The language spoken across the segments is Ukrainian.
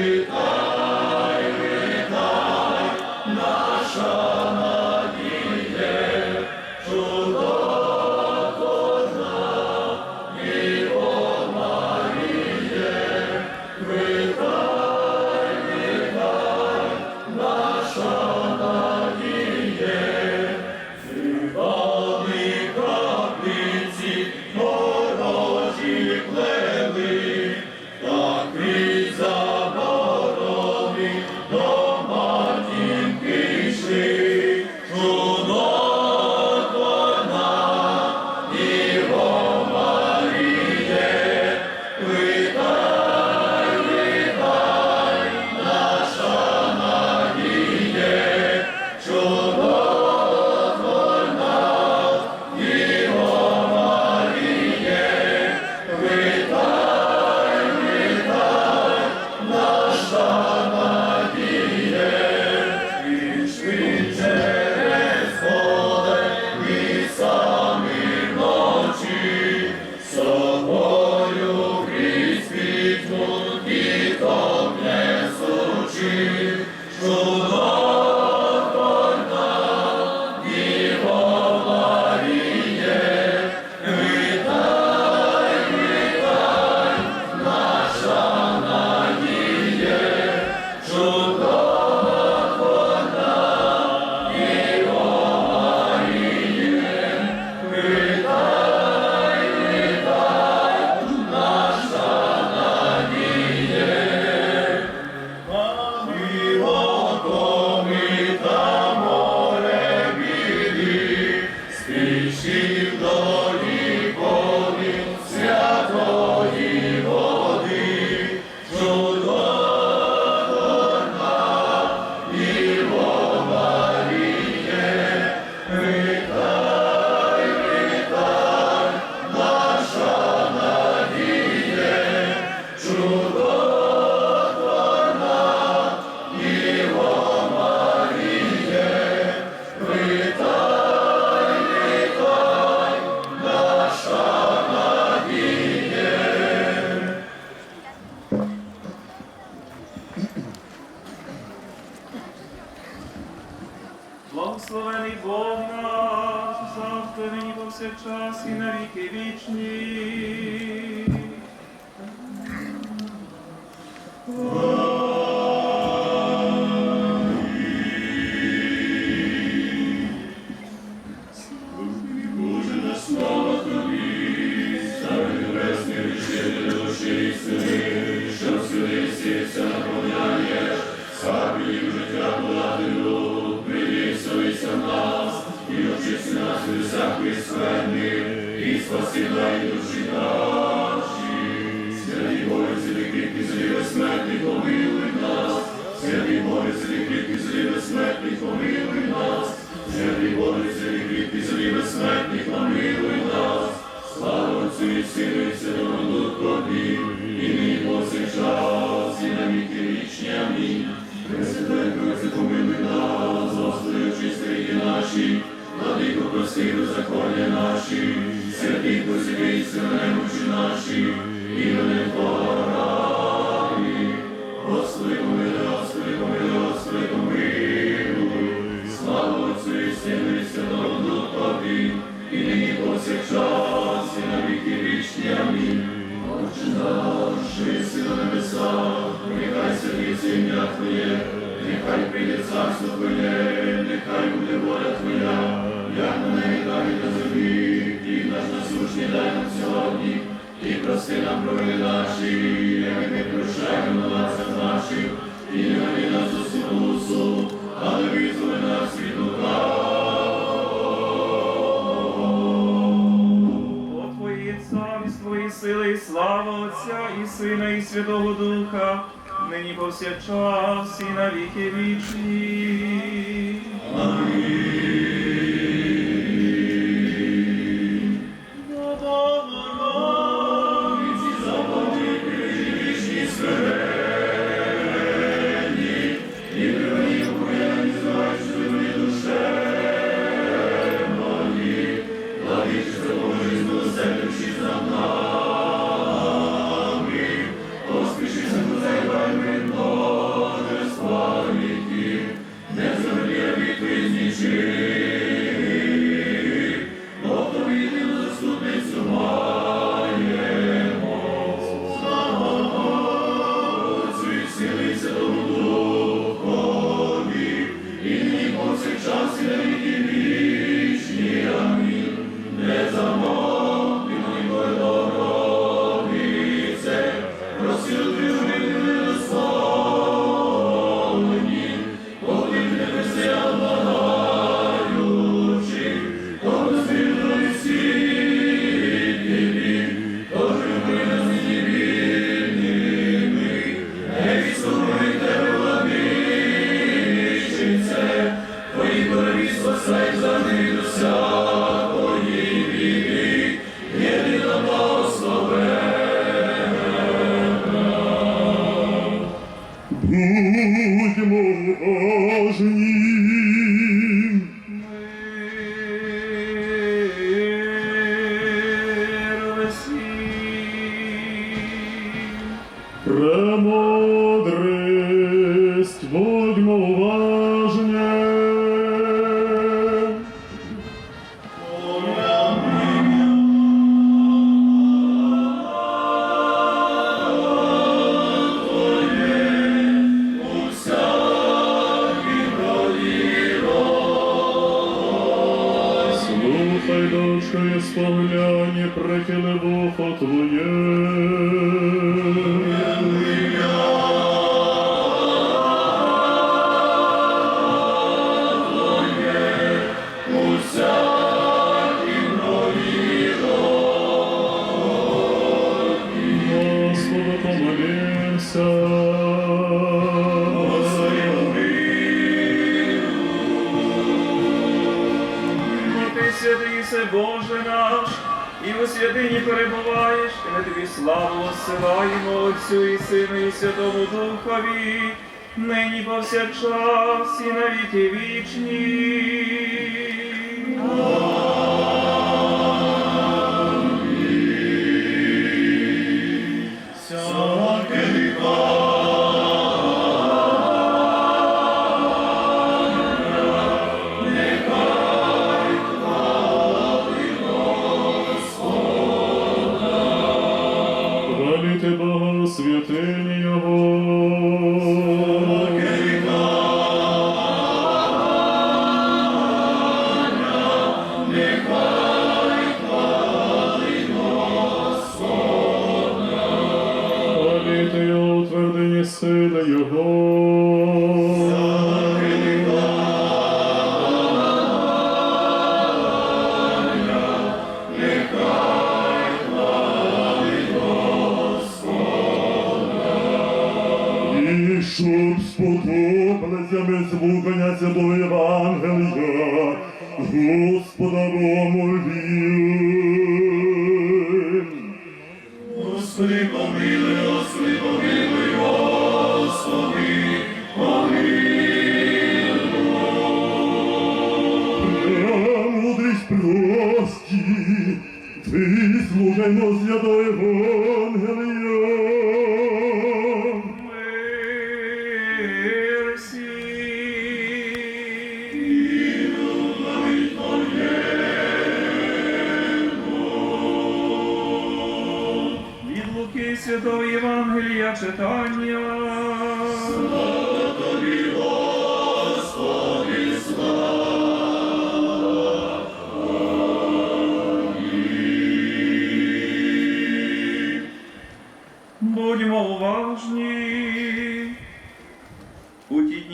Amen. Віки вічні. Спаси дай душі наші. Святий Боже, святий кріпкий, злі безсмертний, помилуй нас, святий Боже, святий кріпкий, злі помилуй нас, святий Боже, святий кріпкий, злі безсмертний, помилуй нас, слава Отцю і Сину і Святому Духові, і нині повсякчас, і на віки вічні. Амінь. Пресвятай, Боже, нас, очисти ріки наші, Владико, прости беззаконня наші, немочі і не поради. Господи, помилуй, Господи, помилуй, Господи, помилуй. Слава Отцю і Сину і Святому Духові, і нині повсякчас, і на віки вічні. Амінь. Отче наш, що єси на небесах, нехай святиться ім'я Твоє, нехай прийде царство Твоє, нехай буде воля Твоя, як на небі, так і наш насущний дай нам сьогодні, і прости нам провини наші, як ми прощаємо винуватцям нашим, і не веди нас до спокусу, але визволи нас від Бо Твої царство і сили, і слава Отця і Сина, і Святого Духа, нині повсякчас і на віки вічні. Будьмо oh. Спогляні, прихили вухо твоє. Боже наш, і у святині перебуваєш, і ми тобі славу осилаємо Отцю і Сину, і Святому Духові, нині повсякчас і на віки вічні. сили Його. Щоб сподобалися звукання святого Євангелія, Господа Богу Ти слухаймо святого Євангелія. Мир. Від Луки Святого Євангелія читання. Будьмо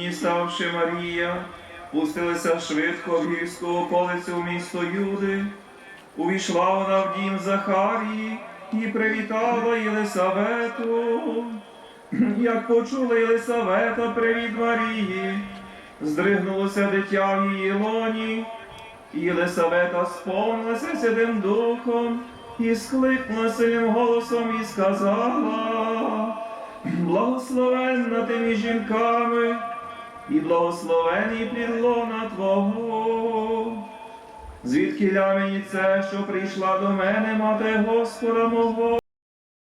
Дні ставши Марія, пустилася швидко в гірську околицю в місто Юди. Увійшла вона в дім Захарії і привітала Єлисавету. Як почула Єлисавета привіт Марії, здригнулося дитя в її лоні. Єлисавета сповнилася Святим Духом і скликнула сильним голосом і сказала, благословенна ти між жінками, і благословений плід лона Твого. Звідки мені це, що прийшла до мене, мати Господа мого?